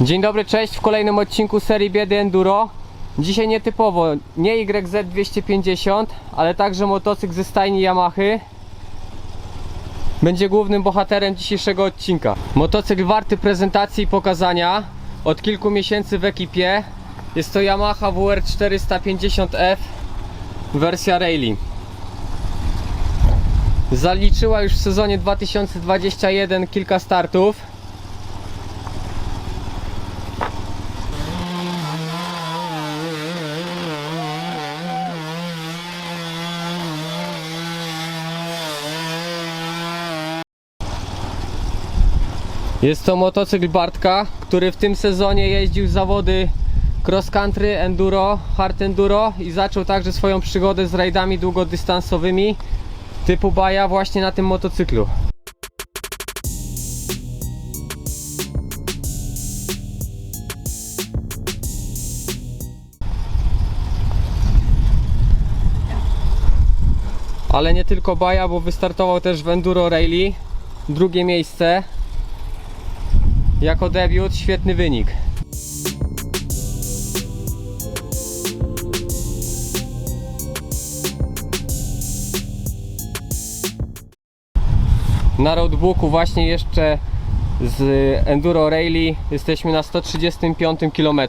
Dzień dobry, cześć w kolejnym odcinku serii Biedy Enduro. Dzisiaj nietypowo, nie YZ250, ale także motocykl ze stajni Yamahy. Będzie głównym bohaterem dzisiejszego odcinka. Motocykl warty prezentacji i pokazania. Od kilku miesięcy w ekipie. Jest to Yamaha WR 450F wersja Rally. Zaliczyła już w sezonie 2021 kilka startów. Jest to motocykl Bartka, który w tym sezonie jeździł zawody cross country, enduro, hard enduro i zaczął także swoją przygodę z rajdami długodystansowymi typu baja właśnie na tym motocyklu. Ale nie tylko baja, bo wystartował też w Enduro Rally. Drugie miejsce. Jako debiut świetny wynik. Na roadbooku właśnie jeszcze z Enduro Rally jesteśmy na 135 km.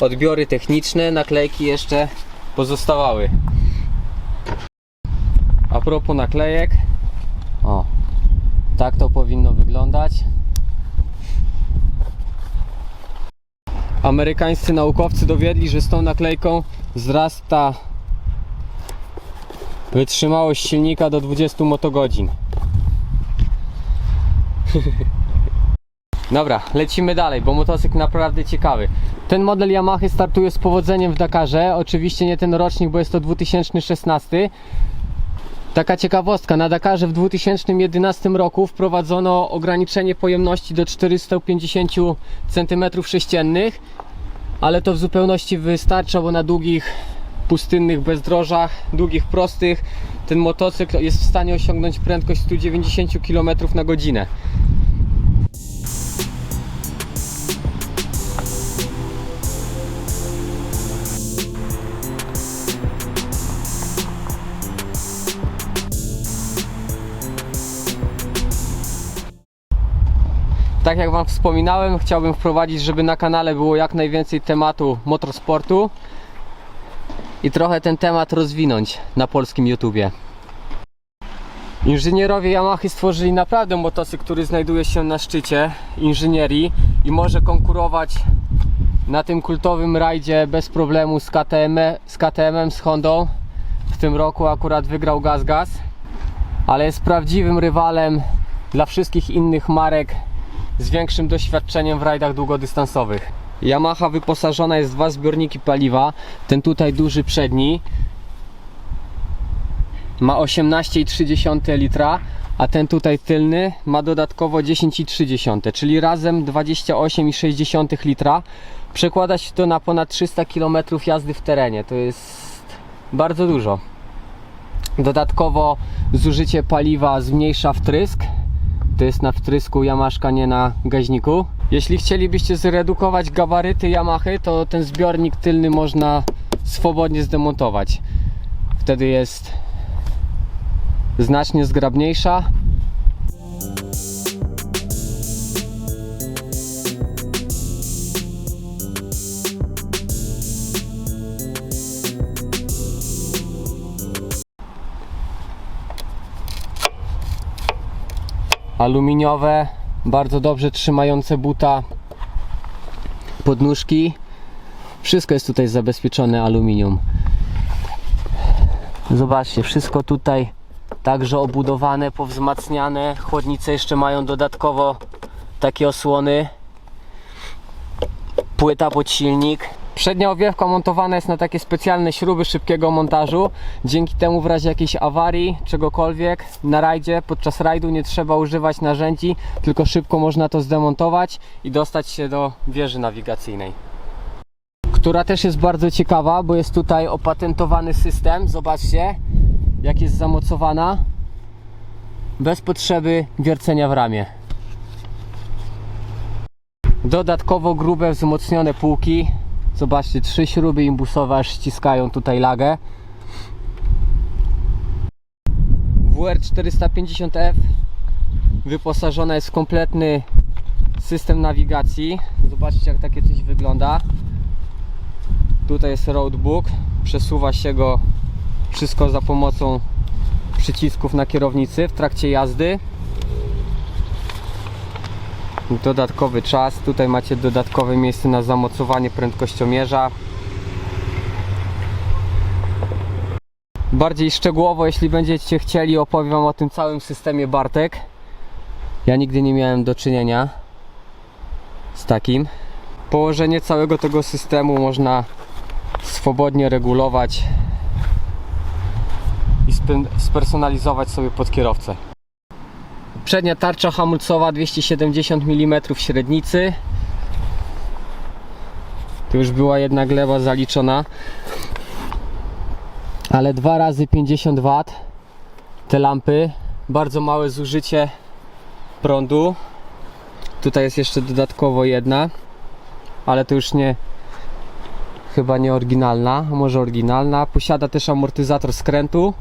Odbiory techniczne, naklejki jeszcze pozostawały. A propos naklejek, o, tak to powinno wyglądać. Amerykańscy naukowcy dowiedli, że z tą naklejką wzrasta wytrzymałość silnika do 20 motogodzin. Dobra, lecimy dalej, bo motocykl naprawdę ciekawy. Ten model Yamaha startuje z powodzeniem w Dakarze. Oczywiście nie ten rocznik, bo jest to 2016. Taka ciekawostka, na Dakarze w 2011 roku wprowadzono ograniczenie pojemności do 450 cm3, ale to w zupełności wystarcza, bo na długich, pustynnych bezdrożach, długich, prostych, ten motocykl jest w stanie osiągnąć prędkość 190 km na godzinę. Tak jak Wam wspominałem, chciałbym wprowadzić, żeby na kanale było jak najwięcej tematu motorsportu i trochę ten temat rozwinąć na polskim YouTubie. Inżynierowie Yamaha stworzyli naprawdę motocykl, który znajduje się na szczycie inżynierii i może konkurować na tym kultowym rajdzie bez problemu z KTM, z KTM, z Hondą. W tym roku akurat wygrał Gaz Gaz, ale jest prawdziwym rywalem dla wszystkich innych marek z większym doświadczeniem w rajdach długodystansowych. Yamaha wyposażona jest w dwa zbiorniki paliwa. Ten tutaj duży przedni ma 18,3 litra, a ten tutaj tylny ma dodatkowo 10,3, czyli razem 28,6 litra. Przekłada się to na ponad 300 km jazdy w terenie. To jest bardzo dużo. Dodatkowo zużycie paliwa zmniejsza wtrysk. To jest na wtrysku Yamaszka, nie na gaźniku. Jeśli chcielibyście zredukować gabaryty Yamahy, to ten zbiornik tylny można swobodnie zdemontować. Wtedy jest znacznie zgrabniejsza. Aluminiowe, bardzo dobrze trzymające buta podnóżki. Wszystko jest tutaj zabezpieczone aluminium. Zobaczcie, wszystko tutaj także obudowane, powzmacniane. Chłodnice jeszcze mają dodatkowo takie osłony. Płyta pod silnik. Przednia owiewka montowana jest na takie specjalne śruby szybkiego montażu. Dzięki temu w razie jakiejś awarii, czegokolwiek na rajdzie, podczas rajdu nie trzeba używać narzędzi, tylko szybko można to zdemontować i dostać się do wieży nawigacyjnej. Która też jest bardzo ciekawa, bo jest tutaj opatentowany system. Zobaczcie, jak jest zamocowana. Bez potrzeby wiercenia w ramię. Dodatkowo grube, wzmocnione półki. Zobaczcie, trzy śruby imbusowe aż ściskają tutaj lagę. WR 450F wyposażona jest w kompletny system nawigacji. Zobaczcie jak takie coś wygląda. Tutaj jest roadbook. Przesuwa się go wszystko za pomocą przycisków na kierownicy w trakcie jazdy. Dodatkowy czas. Tutaj macie dodatkowe miejsce na zamocowanie prędkościomierza. Bardziej szczegółowo, jeśli będziecie chcieli, opowiem Wam o tym całym systemie Bartek. Ja nigdy nie miałem do czynienia z takim. Położenie całego tego systemu można swobodnie regulować i spe- spersonalizować sobie pod kierowcę. Przednia tarcza hamulcowa 270 mm średnicy. Tu już była jedna gleba zaliczona. Ale dwa razy 50 W te lampy. Bardzo małe zużycie prądu. Tutaj jest jeszcze dodatkowo jedna, ale to już nie chyba nie oryginalna, może oryginalna. Posiada też amortyzator skrętu,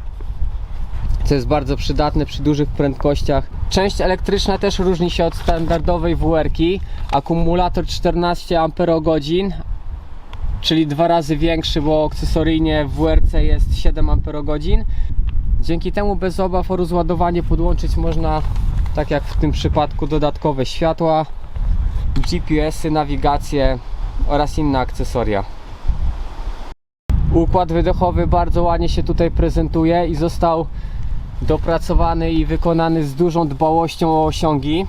co jest bardzo przydatne przy dużych prędkościach. Część elektryczna też różni się od standardowej WR-ki. Akumulator 14 Ah, czyli dwa razy większy, bo akcesoryjnie w WRC jest 7 Ah. Dzięki temu bez obaw o rozładowanie podłączyć można, tak jak w tym przypadku, dodatkowe światła, GPS-y, nawigację oraz inne akcesoria. Układ wydechowy bardzo ładnie się tutaj prezentuje i został dopracowany i wykonany z dużą dbałością o osiągi.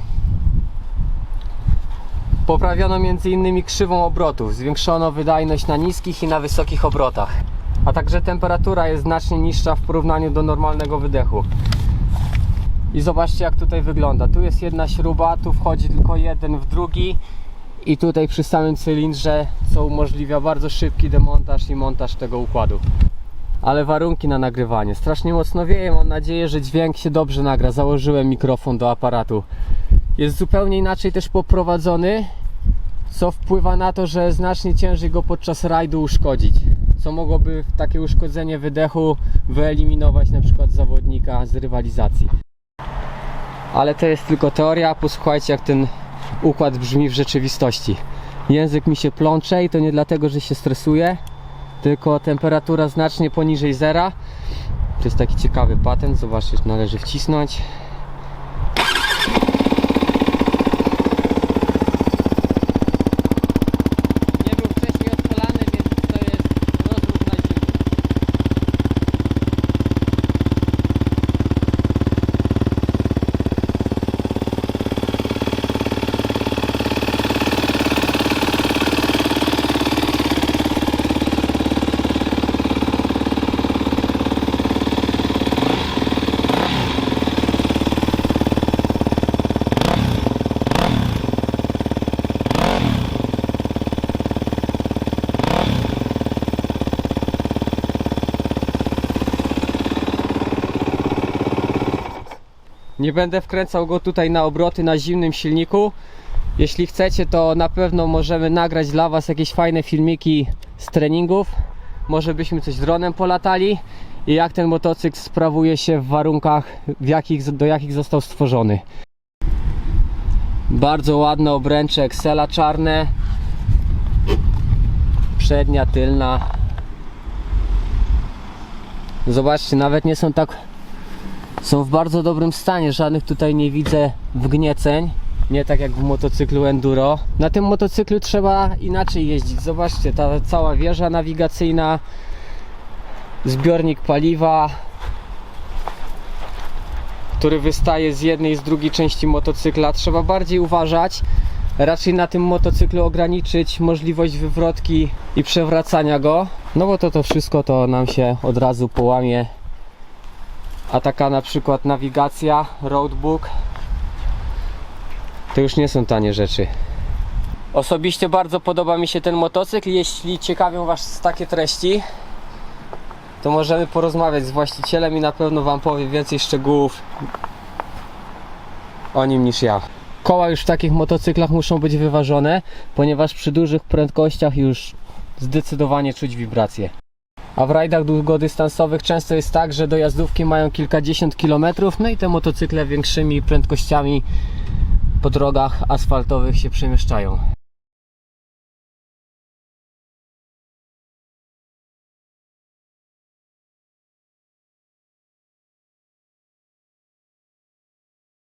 Poprawiono m.in. krzywą obrotów, zwiększono wydajność na niskich i na wysokich obrotach. A także temperatura jest znacznie niższa w porównaniu do normalnego wydechu. I zobaczcie jak tutaj wygląda. Tu jest jedna śruba, tu wchodzi tylko jeden w drugi i tutaj przy samym cylindrze, co umożliwia bardzo szybki demontaż i montaż tego układu. Ale warunki na nagrywanie. Strasznie mocno wieje, mam nadzieję, że dźwięk się dobrze nagra. Założyłem mikrofon do aparatu. Jest zupełnie inaczej też poprowadzony, co wpływa na to, że znacznie ciężej go podczas rajdu uszkodzić. Co mogłoby takie uszkodzenie wydechu wyeliminować na przykład zawodnika z rywalizacji. Ale to jest tylko teoria, posłuchajcie jak ten układ brzmi w rzeczywistości. Język mi się plącze i to nie dlatego, że się stresuje, tylko temperatura znacznie poniżej zera. To jest taki ciekawy patent, zobaczcie, należy wcisnąć. Nie był wcześniej odpalany, więc to jest rozruch na zimno. Nie będę wkręcał go tutaj na obroty na zimnym silniku. Jeśli chcecie, to na pewno możemy nagrać dla Was jakieś fajne filmiki z treningów. Może byśmy coś dronem polatali i jak ten motocykl sprawuje się w warunkach, w jakich, do jakich został stworzony. Bardzo ładne obręcze Excela czarne. Przednia, tylna. Zobaczcie, nawet nie są tak są w bardzo dobrym stanie, żadnych tutaj nie widzę wgnieceń. Nie tak jak w motocyklu enduro. Na tym motocyklu trzeba inaczej jeździć. Zobaczcie, ta cała wieża nawigacyjna, zbiornik paliwa, który wystaje z jednej i z drugiej części motocykla. Trzeba bardziej uważać. Raczej na tym motocyklu ograniczyć możliwość wywrotki i przewracania go. No bo to to wszystko to nam się od razu połamie a taka na przykład nawigacja, roadbook to już nie są tanie rzeczy. Osobiście bardzo podoba mi się ten motocykl. Jeśli ciekawią Was takie treści, to możemy porozmawiać z właścicielem i na pewno Wam powie więcej szczegółów o nim niż ja. koła już w takich motocyklach muszą być wyważone, ponieważ przy dużych prędkościach już zdecydowanie czuć wibracje. A w rajdach długodystansowych często jest tak, że dojazdówki mają kilkadziesiąt kilometrów, no i te motocykle większymi prędkościami po drogach asfaltowych się przemieszczają.